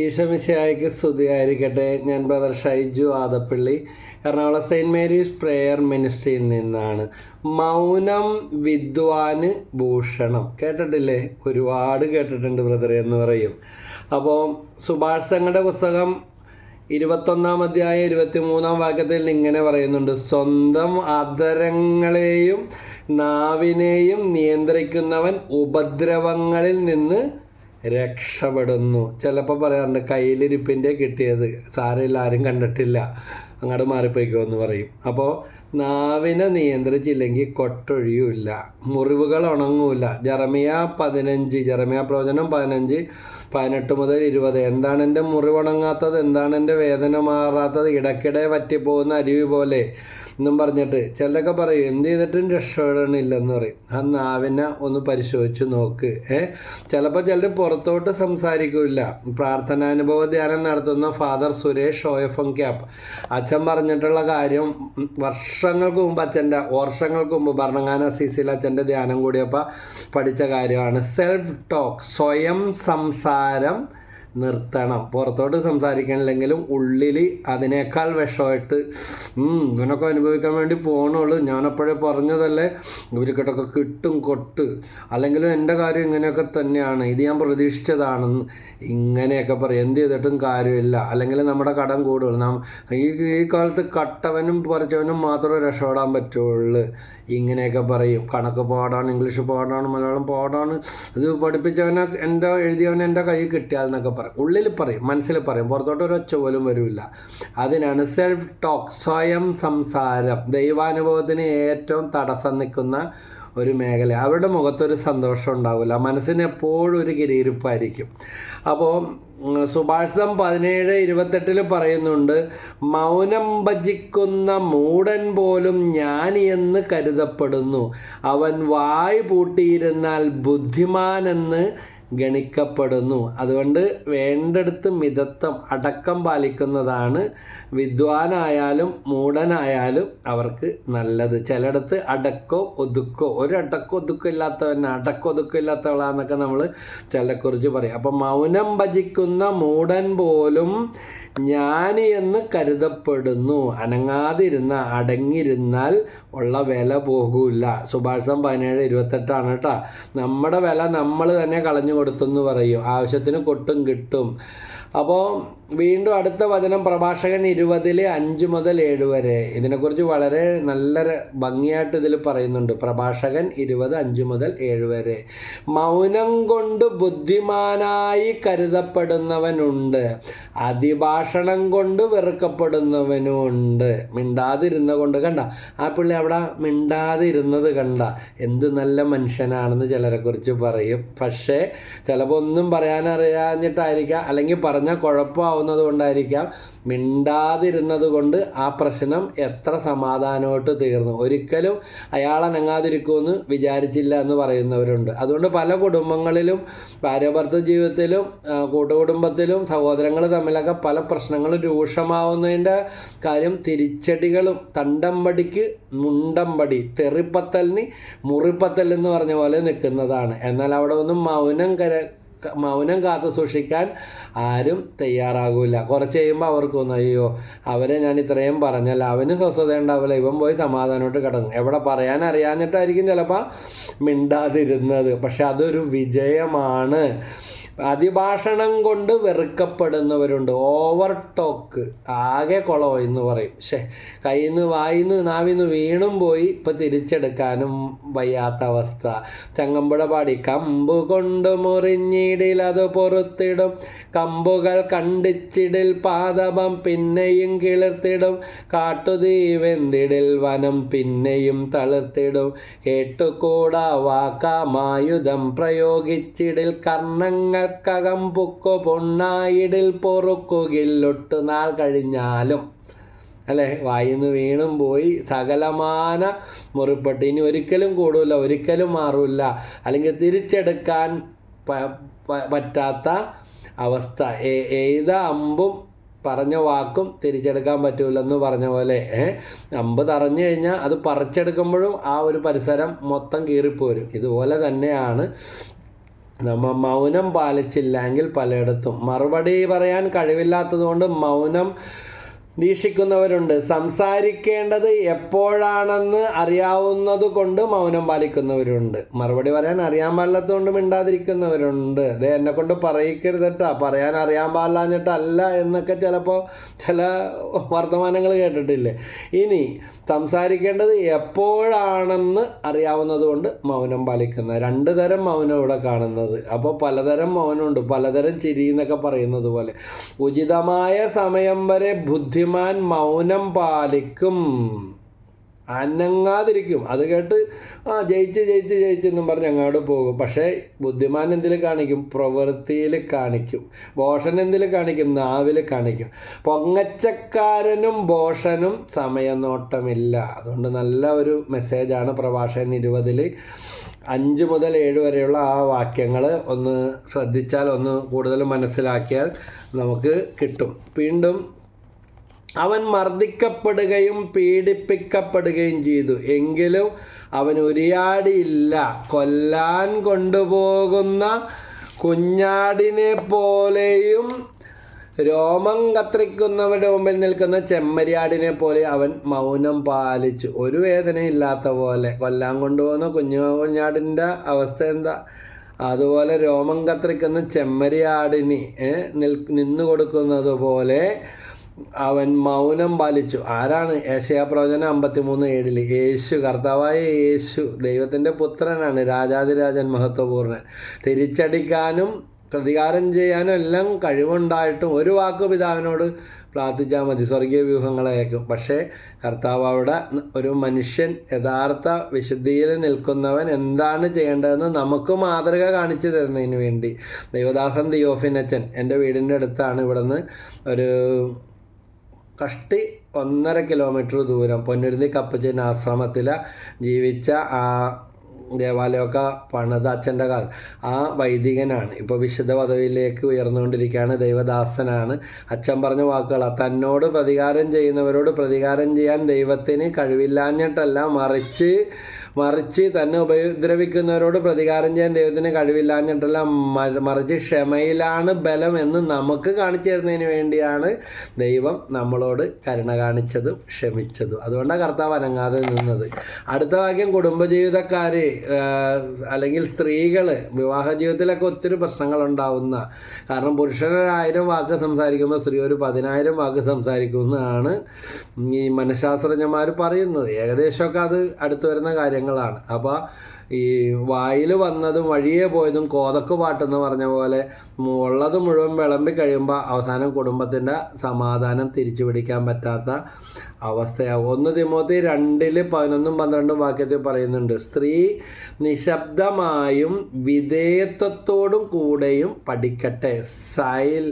ഈശോമിശിയായിക്ക് സ്തുതിയായിരിക്കട്ടെ ഞാൻ brother Shaiju Adappally. Ernakulam saint Mary's prayer മിനിസ്ട്രിയിൽ നിന്നാണ്. മൗനം വിദ്വാന് ഭൂഷണം. കേട്ടിട്ടില്ലേ? ഒരുപാട് കേട്ടിട്ടുണ്ട് ബ്രദറെ എന്ന് പറയും. അപ്പോൾ സുഭാഷ് സംഘയുടെ പുസ്തകം ഇരുപത്തൊന്നാം അധ്യായം ഇരുപത്തി മൂന്നാം വാക്യത്തിൽ ഇങ്ങനെ പറയുന്നുണ്ട്. സ്വന്തം അധരങ്ങളെയും നാവിനെയും നിയന്ത്രിക്കുന്നവൻ ഉപദ്രവങ്ങളിൽ നിന്ന് രക്ഷപ്പെടുന്നു. ചിലപ്പോൾ പറയാറുണ്ട് കയ്യിലിരിപ്പിന്റെ കിട്ടിയത് സാരമില്ല ആരും കണ്ടിട്ടില്ല. അങ്ങോട്ട് മാറിപ്പോയിക്കോ എന്ന് പറയും. അപ്പോൾ നാവിനെ നിയന്ത്രിച്ചില്ലെങ്കിൽ കൊട്ടൊഴിയൂല മുറിവുകൾ ഉണങ്ങൂല. ജറമിയ പതിനഞ്ച് ജറമിയ പ്രവചനം പതിനഞ്ച് പതിനെട്ട് മുതൽ ഇരുപത്. എന്താണ് എന്റെ മുറിവുണങ്ങാത്തത്? എന്താണ് എന്റെ വേദന മാറാത്തത്? ഇടയ്ക്കിടെ പറ്റിപ്പോകുന്ന അരുവി പോലെ എന്നും പറഞ്ഞിട്ട് ചിലരൊക്കെ പറയും എന്ത് ചെയ്തിട്ടും രക്ഷപ്പെടണില്ലെന്ന് പറയും. ആ നാവിനെ ഒന്ന് പരിശോധിച്ച് നോക്ക്. ഏ? ചിലപ്പോൾ ചിലർ പുറത്തോട്ട് സംസാരിക്കില്ല. പ്രാർത്ഥനാനുഭവ ധ്യാനം നടത്തുന്ന ഫാദർ സുരേഷ് ഓയഫം ക്യാപ്പ് അച്ഛൻ പറഞ്ഞിട്ടുള്ള കാര്യം വർഷങ്ങൾക്ക് മുമ്പ് അച്ഛന്റെ വർഷങ്ങൾക്ക് മുമ്പ് ഭരണങ്ങാന സീസിൽ അച്ഛന്റെ ധ്യാനം കൂടിയപ്പോൾ പഠിച്ച കാര്യമാണ്. സെൽഫ് ടോക്ക് സ്വയം സംസാരം പ്രകാരം നിർത്തണം. പുറത്തോട്ട് സംസാരിക്കണില്ലെങ്കിലും ഉള്ളിൽ അതിനേക്കാൾ വിഷമായിട്ട് ഇവനൊക്കെ അനുഭവിക്കാൻ വേണ്ടി പോകണുള്ളൂ ഞാനപ്പോഴേ പറഞ്ഞതല്ലേ ഇവർക്കിട്ടൊക്കെ കിട്ടും കൊട്ട്. അല്ലെങ്കിലും എന്റെ കാര്യം ഇങ്ങനെയൊക്കെ തന്നെയാണ്. ഇത് ഞാൻ പ്രതീക്ഷിച്ചതാണെന്ന് ഇങ്ങനെയൊക്കെ പറയും. എന്ത് ചെയ്തിട്ടും കാര്യമില്ല. അല്ലെങ്കിൽ നമ്മുടെ കടം കൂടുതൽ നാം ഈ ഈ കാലത്ത് കട്ടവനും പറിച്ചവനും മാത്രമേ രക്ഷപ്പെടാൻ പറ്റുള്ളൂ. ഇങ്ങനെയൊക്കെ പറയും. കണക്ക് പാടാണ് ഇംഗ്ലീഷ് പാടാണ് മലയാളം പാടാണ്. ഇത് പഠിപ്പിച്ചവനെ എന്റെ എഴുതിയവനെ എന്റെ കയ്യിൽ കിട്ടിയാൽ എന്നൊക്കെ പറയും. ഉള്ളിൽ പറയും മനസ്സിൽ പറയും. പുറത്തോട്ട് ഒരു ഒച്ച പോലും വരില്ല അതിനാണ് സെൽഫ് ടോക്ക് സ്വയം സംസാരം. ദൈവാനുഭവത്തിന് ഏറ്റവും തടസ്സം നിൽക്കുന്ന ഒരു മേഖല. അവരുടെ മുഖത്തൊരു സന്തോഷം ഉണ്ടാവില്ല. മനസ്സിന് എപ്പോഴും ഒരു കിരിയിരിപ്പായിരിക്കും അപ്പോൾ സുഭാഷിതം പതിനേഴ് ഇരുപത്തെട്ടിൽ പറയുന്നുണ്ട് മൗനം ഭജിക്കുന്ന മൂടൻ പോലും ജ്ഞാനി എന്ന് കരുതപ്പെടുന്നു. അവൻ വായ് പൂട്ടിയിരുന്നാൽ ബുദ്ധിമാനെന്ന് ഗണിക്കപ്പെടുന്നു. അതുകൊണ്ട് വേണ്ടടുത്ത് മിതത്വം അടക്കം പാലിക്കുന്നതാണ് വിദ്വാനായാലും മൂടനായാലും അവർക്ക് നല്ലത്. ചിലയിടത്ത് അടക്കോ ഒതുക്കോ ഒരു അടക്കോ ഒതുക്കോ ഇല്ലാത്തവൻ അടക്കോ ഒതുക്കോ ഇല്ലാത്തവളാന്നൊക്കെ നമ്മൾ ചിലരെക്കുറിച്ച് പറയും. അപ്പം മൗനം ഭജിക്കുന്ന മൂടൻ പോലും ജ്ഞാനി എന്ന് കരുതപ്പെടുന്നു. അനങ്ങാതിരുന്ന അടങ്ങിയിരുന്നാൽ ഉള്ള വില പോകൂല. സുഭാഷം പതിനേഴ് ഇരുപത്തെട്ടാണ് കേട്ടോ. നമ്മുടെ വില നമ്മൾ തന്നെ കളഞ്ഞു കൊടുത്തെന്ന് പറയും. ആവശ്യത്തിന് കൊട്ടും കിട്ടും. അപ്പോൾ വീണ്ടും അടുത്ത വചനം പ്രഭാഷകൻ ഇരുപതിൽ അഞ്ച് മുതൽ ഏഴ് വരെ. ഇതിനെക്കുറിച്ച് വളരെ നല്ല ഭംഗിയായിട്ട് ഇതിൽ പറയുന്നുണ്ട്. പ്രഭാഷകൻ ഇരുപത് അഞ്ച് മുതൽ ഏഴ് വരെ. മൗനം കൊണ്ട് ബുദ്ധിമാനായി കരുതപ്പെടുന്നവനുണ്ട്. അതിഭാഷണം കൊണ്ട് വെറുക്കപ്പെടുന്നവനുമുണ്ട് മിണ്ടാതിരുന്ന കൊണ്ട് കണ്ട. ആ പിള്ളി അവിടെ മിണ്ടാതിരുന്നത് കണ്ട. എന്ത് നല്ല മനുഷ്യനാണെന്ന് ചിലരെക്കുറിച്ച് പറയും. പക്ഷേ ചിലപ്പോൾ ഒന്നും പറയാനറിയാഞ്ഞിട്ടായിരിക്കാം. അല്ലെങ്കിൽ പറഞ്ഞാൽ കുഴപ്പമാവുന്നത് കൊണ്ടായിരിക്കാം മിണ്ടാതിരുന്നത് കൊണ്ട് ആ പ്രശ്നം എത്ര സമാധാനമായിട്ട് തീർന്നു. ഒരിക്കലും അയാൾ അനങ്ങാതിരിക്കുമെന്ന് വിചാരിച്ചില്ല എന്ന് പറയുന്നവരുണ്ട്. അതുകൊണ്ട് പല കുടുംബങ്ങളിലും ഭാര്യഭർത്ത ജീവിതത്തിലും കൂട്ടുകുടുംബത്തിലും സഹോദരങ്ങൾ തമ്മിലൊക്കെ പല പ്രശ്നങ്ങളും രൂക്ഷമാവുന്നതിന്റെ കാര്യം തിരിച്ചടികളും തണ്ടമ്പടിക്ക് മുണ്ടമ്പടി തെറിപ്പത്തലിന് മുറിപ്പത്തൽ എന്ന് പറഞ്ഞ പോലെ നിൽക്കുന്നതാണ്. എന്നാൽ അവിടെ ഒന്നും മൗനം കര മൗനം കാത്തു സൂക്ഷിക്കാൻ ആരും തയ്യാറാകില്ല കുറച്ച് കഴിയുമ്പോൾ അവർക്ക് തോന്നും അയ്യോ അവരെ ഞാൻ ഇത്രയും പറഞ്ഞല്ല. അവന് സ്വസ്ഥത ഉണ്ടാവില്ല. ഇവൻ പോയി സമാധാനമായിട്ട് കിടങ്ങും എവിടെ പറയാൻ അറിയാഞ്ഞിട്ടായിരിക്കും ചിലപ്പോൾ മിണ്ടാതിരുന്നത്. പക്ഷെ അതൊരു വിജയമാണ്. അതിഭാഷണം കൊണ്ട് വെറുക്കപ്പെടുന്നവരുണ്ട്. ഓവർ ടോക്ക് ആകെ കുളമോ എന്ന് പറയും. ശേ കയ്യിൽ നിന്ന് നാവിൽ നിന്ന് വീണും പോയി ഇപ്പം തിരിച്ചെടുക്കാനും വയ്യാത്ത അവസ്ഥ. ചങ്ങമ്പുഴ പാടി കമ്പ് കൊണ്ട് മുറിഞ്ഞിടിൽ അത് പൊറുത്തിടും. കമ്പുകൾ കണ്ടിച്ചിടിൽ പാദപം പിന്നെയും കിളിർത്തിടും. കാട്ടുതീ വെന്തിടിൽ വനം പിന്നെയും തളിർത്തിടും. കേട്ടുകൂടാ വാക്കാമായുധം പ്രയോഗിച്ചിടിൽ കർണങ്ങൾക്കകം പുക്കു പൊണ്ണായിടിൽ പൊറുക്കുകില്ലൊട്ടു നാൾ കഴിഞ്ഞാലും. അല്ലേ? വായിന്ന് വീണും പോയി. സകലമാന മുറിപ്പെട്ട്. ഇനി ഒരിക്കലും കൂടില്ല ഒരിക്കലും മാറില്ല. അല്ലെങ്കിൽ തിരിച്ചെടുക്കാൻ പറ്റാത്ത അവസ്ഥ. ഏത് അമ്പും പറഞ്ഞ വാക്കും തിരിച്ചെടുക്കാൻ പറ്റൂലെന്ന് പറഞ്ഞ പോലെ അമ്പ് തറഞ്ഞു കഴിഞ്ഞാൽ അത് പറിച്ചെടുക്കുമ്പോഴും ആ ഒരു പരിസരം മൊത്തം കീറിപ്പോരും. ഇതുപോലെ തന്നെയാണ് നമ്മ മൗനം പാലിച്ചില്ലെങ്കിൽ പലയിടത്തും. മറുപടി പറയാൻ കഴിവില്ലാത്തതുകൊണ്ട് മൗനം വീക്ഷിക്കുന്നവരുണ്ട് സംസാരിക്കേണ്ടത് എപ്പോഴാണെന്ന് അറിയാവുന്നത് കൊണ്ട് മൗനം പാലിക്കുന്നവരുണ്ട്. മറുപടി പറയാൻ അറിയാൻ പാടില്ലാത്തതുകൊണ്ട് മിണ്ടാതിരിക്കുന്നവരുണ്ട്. അത് എന്നെ കൊണ്ട് പറയിക്കരുതട്ടാ പറയാൻ അറിയാൻ പാടില്ലാഞ്ഞിട്ടല്ല എന്നൊക്കെ ചിലപ്പോൾ ചില വർത്തമാനങ്ങൾ കേട്ടിട്ടില്ലേ? ഇനി സംസാരിക്കേണ്ടത് എപ്പോഴാണെന്ന് അറിയാവുന്നത് കൊണ്ട് മൗനം പാലിക്കുന്ന രണ്ട് തരം മൗനം ഇവിടെ കാണുന്നത്. അപ്പോൾ പലതരം മൗനമുണ്ട്. പലതരം ചിരി എന്നൊക്കെ പറയുന്നത് പോലെ. ഉചിതമായ സമയം വരെ ബുദ്ധി ബുദ്ധിമാൻ മൗനം പാലിക്കും. അനങ്ങാതിരിക്കും. അത് കേട്ട് ആ ജയിച്ച് ജയിച്ച് ജയിച്ചെന്നും പറഞ്ഞ് അങ്ങോട്ട് പോകും. പക്ഷേ ബുദ്ധിമാൻ എന്തിൽ കാണിക്കും? പ്രവൃത്തിയിൽ കാണിക്കും. ബോഷൻ എന്തിൽ കാണിക്കും? നാവിൽ കാണിക്കും. പൊങ്ങച്ചക്കാരനും ബോഷനും സമയനോട്ടമില്ല. അതുകൊണ്ട് നല്ല ഒരു മെസ്സേജാണ് പ്രഭാഷകൻ ഇരുപതിൽ അഞ്ച് മുതൽ ഏഴ് വരെയുള്ള ആ വാക്യങ്ങൾ ഒന്ന് ശ്രദ്ധിച്ചാൽ ഒന്ന് കൂടുതൽ മനസ്സിലാക്കിയാൽ നമുക്ക് കിട്ടും. വീണ്ടും അവൻ മർദ്ദിക്കപ്പെടുകയും പീഡിപ്പിക്കപ്പെടുകയും ചെയ്തു. എങ്കിലും അവൻ ഉരിയാടിയില്ല. കൊല്ലാൻ കൊണ്ടുപോകുന്ന കുഞ്ഞാടിനെ പോലെയും രോമം കത്രിക്കുന്നവരുടെ മുമ്പിൽ നിൽക്കുന്ന ചെമ്മരിയാടിനെ പോലെ അവൻ മൗനം പാലിച്ചു. ഒരു വേദനയില്ലാത്ത പോലെ. കൊല്ലാൻ കൊണ്ടുപോകുന്ന കുഞ്ഞു കുഞ്ഞാടിന്റെ അവസ്ഥ എന്താ? അതുപോലെ രോമം കത്രിക്കുന്ന ചെമ്മരിയാടിന് നിൽ നിന്ന് കൊടുക്കുന്നത് പോലെ അവൻ മൗനം പാലിച്ചു. ആരാണ്? ഏഷ്യാപ്രവചനം അമ്പത്തിമൂന്ന് ഏഴിൽ യേശു കർത്താവായ യേശു ദൈവത്തിന്റെ പുത്രനാണ്. രാജാതിരാജൻ മഹത്വപൂർണൻ. തിരിച്ചടിക്കാനും പ്രതികാരം ചെയ്യാനും എല്ലാം കഴിവുണ്ടായിട്ടും ഒരു വാക്ക് പിതാവിനോട് പ്രാർത്ഥിച്ചാൽ മതി. സ്വർഗീയ വ്യൂഹങ്ങളേക്കും പക്ഷേ കർത്താവ് അവിടെ ഒരു മനുഷ്യൻ യഥാർത്ഥ വിശുദ്ധിയിൽ നിൽക്കുന്നവൻ എന്താണ് ചെയ്യേണ്ടതെന്ന് നമുക്ക് മാതൃക കാണിച്ചു തരുന്നതിന് വേണ്ടി. ദൈവദാസൻ ദിയോഫിനച്ചൻ എന്റെ വീടിന്റെ അടുത്താണ് ഇവിടുന്ന് ഒരു കഷ്ടി ഒന്നര കിലോമീറ്റർ ദൂരം പൊന്നുരുന്നി കപ്പച്ചൻ ആശ്രമത്തിൽ ജീവിച്ച ആ ദേവാലയമൊക്കെ പണിത് അച്ഛന്റെ കാലം ആ വൈദികനാണ്. ഇപ്പോൾ വിശുദ്ധ പദവിയിലേക്ക് ഉയർന്നുകൊണ്ടിരിക്കുകയാണ് ദൈവദാസനാണ്. അച്ഛൻ പറഞ്ഞ വാക്കുകൾ തന്നോട് പ്രതികാരം ചെയ്യുന്നവരോട് പ്രതികാരം ചെയ്യാൻ ദൈവത്തിന് കഴിവില്ലാഞ്ഞിട്ടല്ല മറിച്ച് മറിച്ച് തന്നെ ഉപദ്രവിക്കുന്നവരോട് പ്രതികാരം ചെയ്യാൻ ദൈവത്തിന് കഴിവില്ലാഞ്ഞിട്ടല്ല മറിച്ച് ക്ഷമയിലാണ് ബലം എന്ന് നമുക്ക് കാണിച്ചു തരുന്നതിന് വേണ്ടിയാണ് ദൈവം നമ്മളോട് കരുണ കാണിച്ചതും ക്ഷമിച്ചതും. അതുകൊണ്ടാണ് കർത്താവ് അനങ്ങാതെ നിന്നത്. അടുത്ത വാക്യം കുടുംബജീവിതക്കാർ അല്ലെങ്കിൽ സ്ത്രീകൾ വിവാഹ ജീവിതത്തിലൊക്കെ ഒത്തിരി പ്രശ്നങ്ങൾ ഉണ്ടാവുന്ന കാരണം പുരുഷനൊരായിരം വാക്ക് സംസാരിക്കുമ്പോൾ സ്ത്രീ ഒരു പതിനായിരം വാക്ക് സംസാരിക്കുന്നതാണ് ഈ മനഃശാസ്ത്രജ്ഞന്മാർ പറയുന്നത്. ഏകദേശമൊക്കെ അത് അടുത്തു വരുന്ന കാര്യങ്ങളാണ്. അപ്പോൾ ഈ വായിൽ വന്നതും വഴിയെ പോയതും കോതക്ക് പാട്ടെന്ന് പറഞ്ഞ പോലെ ഉള്ളത് മുഴുവൻ വിളമ്പി കഴിയുമ്പോൾ അവസാനം കുടുംബത്തിന്റെ സമാധാനം തിരിച്ചു പിടിക്കാൻ പറ്റാത്ത അവസ്ഥയാവും ഒന്ന് തിമോത്തി രണ്ടിൽ പതിനൊന്നും പന്ത്രണ്ടും വാക്യത്തിൽ പറയുന്നുണ്ട് സ്ത്രീ നിശബ്ദമായും വിധേയത്വത്തോടും കൂടെയും പഠിക്കട്ടെ. സൈൽ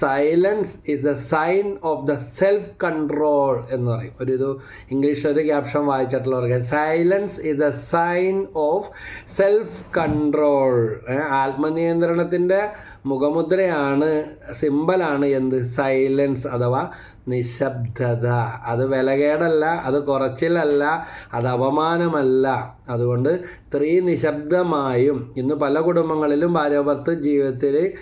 silence is the sign of the self control എന്ന് പറയും. ഒരു ഇത് ഇംഗ്ലീഷ് ഒരു caption വായിച്ചിട്ടുള്ളവർക്ക് silence is the sign of self control ആത്മനിയന്ത്രണത്തിന്റെ മുഖമുദ്രയാണ് സിമ്പലാണ് എന്ത്? സൈലൻസ് അഥവാ നിശബ്ദത. അത് വിലകേടല്ല അത് കുറച്ചിലല്ല അത് അപമാനമല്ല. അതുകൊണ്ട് സ്ത്രീ നിശബ്ദമായും ഇന്ന് പല കുടുംബങ്ങളിലും ഭാര്യഭർത്ത ജീവിതത്തിൽ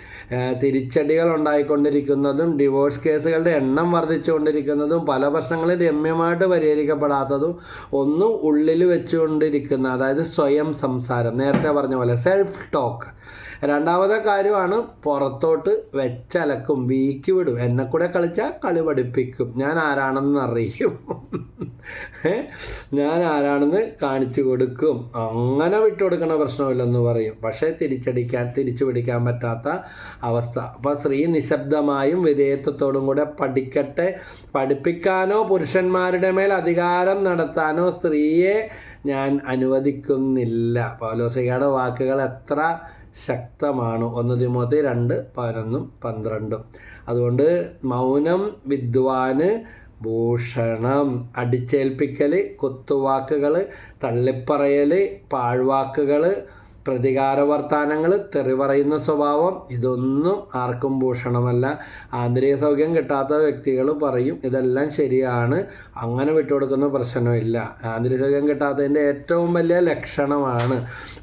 തിരിച്ചടികൾ ഉണ്ടായിക്കൊണ്ടിരിക്കുന്നതും ഡിവോഴ്സ് കേസുകളുടെ എണ്ണം വർദ്ധിച്ചുകൊണ്ടിരിക്കുന്നതും പല പ്രശ്നങ്ങളും രമ്യമായിട്ട് പരിഹരിക്കപ്പെടാത്തതും ഒന്നും ഉള്ളിൽ വെച്ചുകൊണ്ടിരിക്കുന്ന അതായത് സ്വയം സംസാരം. നേരത്തെ പറഞ്ഞ പോലെ സെൽഫ് ടോക്ക് രണ്ടാമത്തെ കാര്യമാണ് പുറത്തോട്ട് വെച്ചലക്കും വീക്കി വിടും എന്നെ കൂടെ കളിച്ചാൽ കളി ഞാൻ ആരാണെന്ന് അറിയും. ഞാൻ ആരാണെന്ന് കാണിച്ചു കൊടുക്കും. അങ്ങനെ വിട്ടുകൊടുക്കണ പ്രശ്നമില്ലെന്ന് പറയും. പക്ഷേ തിരിച്ചടിക്കാൻ തിരിച്ചു പിടിക്കാൻ പറ്റാത്ത അവസ്ഥ. അപ്പോൾ സ്ത്രീ നിശബ്ദമായും വിധേയത്വത്തോടും കൂടെ പഠിക്കട്ടെ. പഠിപ്പിക്കാനോ പുരുഷന്മാരുടെ മേൽ അധികാരം നടത്താനോ സ്ത്രീയെ ഞാൻ അനുവദിക്കുന്നില്ല. പൗലോസികയുടെ വാക്കുകൾ എത്ര ശക്തമാണ്. ഒന്ന് തിമോത്തി രണ്ട് പതിനൊന്നും പന്ത്രണ്ടും. അതുകൊണ്ട് മൗനം വിദ്വാന് ഭൂഷണം അടിച്ചേൽപ്പിക്കൽ കുത്തുവാക്കുകൾ തള്ളിപ്പറയൽ പാഴ്വാക്കുകൾ പ്രതികാര വർത്താനങ്ങൾ തെറി പറയുന്ന സ്വഭാവം ഇതൊന്നും ആർക്കും ഭൂഷണമല്ല. ആന്തരിക സൗഖ്യം കിട്ടാത്ത വ്യക്തികൾ പറയും ഇതെല്ലാം ശരിയാണ്. അങ്ങനെ വിട്ടുകൊടുക്കുന്ന പ്രശ്നമില്ല. ആന്തരിക സൗഖ്യം കിട്ടാത്തതിന്റെ ഏറ്റവും വലിയ ലക്ഷണമാണ്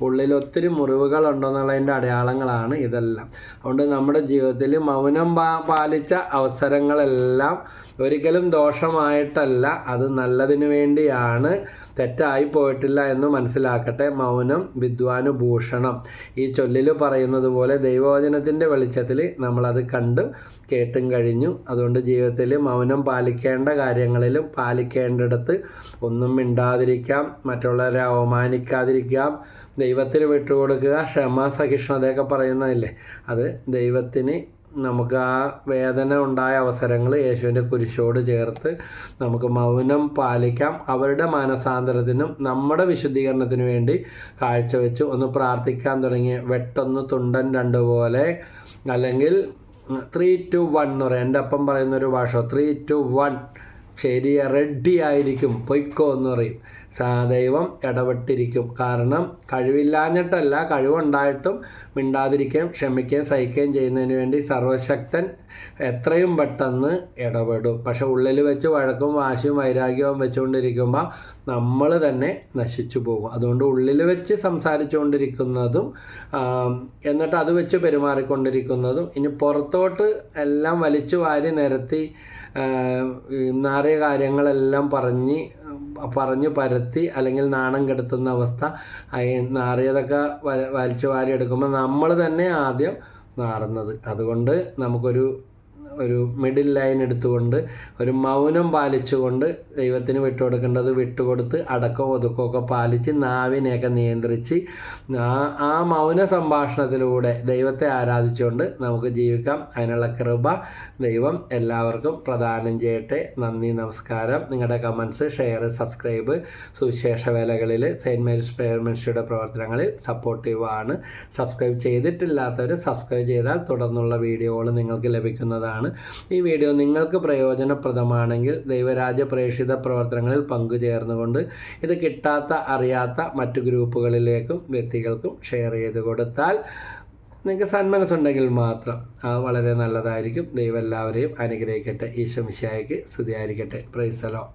ഉള്ളിൽ ഒത്തിരി മുറിവുകൾ ഉണ്ടെന്നുള്ളതിന്റെ അടയാളങ്ങളാണ് ഇതെല്ലാം. അതുകൊണ്ട് നമ്മുടെ ജീവിതത്തിൽ മൗനം പാലിച്ച അവസരങ്ങളെല്ലാം ഒരിക്കലും ദോഷമായിട്ടല്ല. അത് നല്ലതിന് വേണ്ടിയാണ് തെറ്റായി പോയിട്ടില്ല എന്ന് മനസ്സിലാക്കട്ടെ. മൗനം വിദ്വാനുഭൂഷണം. ഈ ചൊല്ലിൽ പറയുന്നത് പോലെ ദൈവവചനത്തിന്റെ വെളിച്ചത്തിൽ നമ്മളത് കണ്ട് കേട്ടും കഴിഞ്ഞു. അതുകൊണ്ട് ജീവിതത്തിൽ മൗനം പാലിക്കേണ്ട കാര്യങ്ങളിലും പാലിക്കേണ്ടിടത്ത് ഒന്നും മിണ്ടാതിരിക്കാം. മറ്റുള്ളവരെ അവമാനിക്കാതിരിക്കാം. ദൈവത്തിന് വിട്ടുകൊടുക്കുക ക്ഷമ സഹിഷ്ണുതയൊക്കെ പറയുന്നതല്ലേ? അത് ദൈവത്തിന് നമുക്ക് ആ വേദന ഉണ്ടായ അവസരങ്ങൾ യേശുവിന്റെ കുരിശോട് ചേർത്ത് നമുക്ക് മൗനം പാലിക്കാം. അവരുടെ മാനസാന്തരത്തിനും നമ്മുടെ വിശുദ്ധീകരണത്തിനു വേണ്ടി കാഴ്ചവെച്ച്. ഒന്ന് പ്രാർത്ഥിക്കാൻ തുടങ്ങി. വെട്ടൊന്ന് തുണ്ടൻ രണ്ട് പോലെ. അല്ലെങ്കിൽ ത്രീ ടു വൺ എന്ന് പറയാം. എന്റെ അപ്പം പറയുന്നൊരു ഭാഷ. ത്രീ ടു വൺ ശരിയ റെഡി ആയിരിക്കും. പൊയ്ക്കോ എന്ന് പറയും. ദൈവം ഇടപെട്ടിരിക്കും. കാരണം കഴിവില്ലാഞ്ഞിട്ടല്ല കഴിവുണ്ടായിട്ടും മിണ്ടാതിരിക്കുകയും ക്ഷമിക്കുകയും സഹിക്കുകയും ചെയ്യുന്നതിന് വേണ്ടി സർവശക്തൻ എത്രയും പെട്ടെന്ന് ഇടപെടും. പക്ഷെ ഉള്ളിൽ വെച്ച് വഴക്കും വാശിയും വൈരാഗ്യവും വെച്ചുകൊണ്ടിരിക്കുമ്പോൾ നമ്മൾ തന്നെ നശിച്ചു പോകും. അതുകൊണ്ട് ഉള്ളിൽ വെച്ച് സംസാരിച്ചുകൊണ്ടിരിക്കുന്നതും എന്നിട്ട് അത് വെച്ച് പെരുമാറിക്കൊണ്ടിരിക്കുന്നതും ഇനി പുറത്തോട്ട് എല്ലാം വലിച്ചു വാരി നിരത്തി നാറിയ കാര്യങ്ങളെല്ലാം പറഞ്ഞ് പറഞ്ഞു പരത്തി അല്ലെങ്കിൽ നാണം കെടുത്തുന്ന അവസ്ഥ നാറിയതൊക്കെ വലിച്ചു വാരി നമ്മൾ തന്നെ ആദ്യം നാറുന്നത്. അതുകൊണ്ട് നമുക്കൊരു ഒരു മിഡിൽ ലൈൻ എടുത്തുകൊണ്ട് ഒരു മൗനം പാലിച്ചുകൊണ്ട് ദൈവത്തിന് വിട്ടുകൊടുക്കേണ്ടത് വിട്ടുകൊടുത്ത് അടക്കം ഒതുക്കമൊക്കെ പാലിച്ച് നാവിനെയൊക്കെ നിയന്ത്രിച്ച് ആ ആ മൗന സംഭാഷണത്തിലൂടെ ദൈവത്തെ ആരാധിച്ചുകൊണ്ട് നമുക്ക് ജീവിക്കാം. അതിനുള്ള കൃപ ദൈവം എല്ലാവർക്കും പ്രദാനം ചെയ്യട്ടെ. നന്ദി നമസ്കാരം. നിങ്ങളുടെ കമൻസ് ഷെയർ സബ്സ്ക്രൈബ് സുവിശേഷ വേലകളിൽ സെയിന്റ് മേരീസ് പ്രേയർ മിനിസ്ട്രിയുടെ പ്രവർത്തനങ്ങളിൽ സപ്പോർട്ടീവാണ് സബ്സ്ക്രൈബ് ചെയ്തിട്ടില്ലാത്തവർ സബ്സ്ക്രൈബ് ചെയ്താൽ തുടർന്നുള്ള വീഡിയോകൾ നിങ്ങൾക്ക് ലഭിക്കുന്നതാണ്. ഈ വീഡിയോ നിങ്ങൾക്ക് പ്രയോജനപ്രദമാണെങ്കിൽ ദൈവരാജ്യ പ്രേക്ഷിത പ്രവർത്തനങ്ങളിൽ പങ്കുചേർന്നുകൊണ്ട് ഇത് കിട്ടാത്ത അറിയാത്ത മറ്റു ഗ്രൂപ്പുകളിലേക്കും വ്യക്തികൾക്കും ഷെയർ ചെയ്ത് കൊടുത്താൽ നിങ്ങൾക്ക് സന്മനസ്സുണ്ടെങ്കിൽ മാത്രം അത് വളരെ നല്ലതായിരിക്കും. ദൈവം എല്ലാവരെയും അനുഗ്രഹിക്കട്ടെ. ഈശോ മിശിയായിക്ക് സ്തുതിയായിരിക്കട്ടെ. പ്രൈസലോ